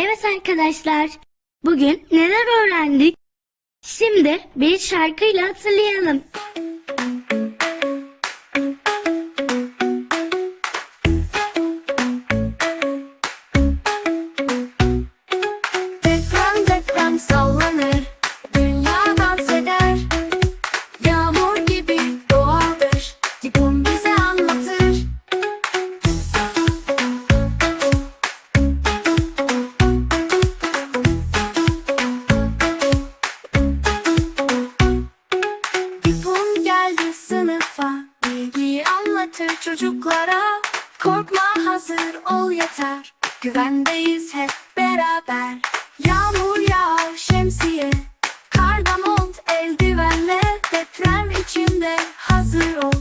Evet arkadaşlar, bugün neler öğrendik? Şimdi bir şarkıyla hatırlayalım. anlatır çocuklara. Korkma hazır ol yeter. Güvendeyiz hep beraber. Yağmur yağar şemsiye. Karda mont eldivenle Deprem içinde hazır ol.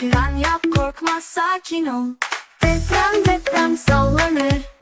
Bir an yap korkma sakin ol. Deprem deprem sallanır.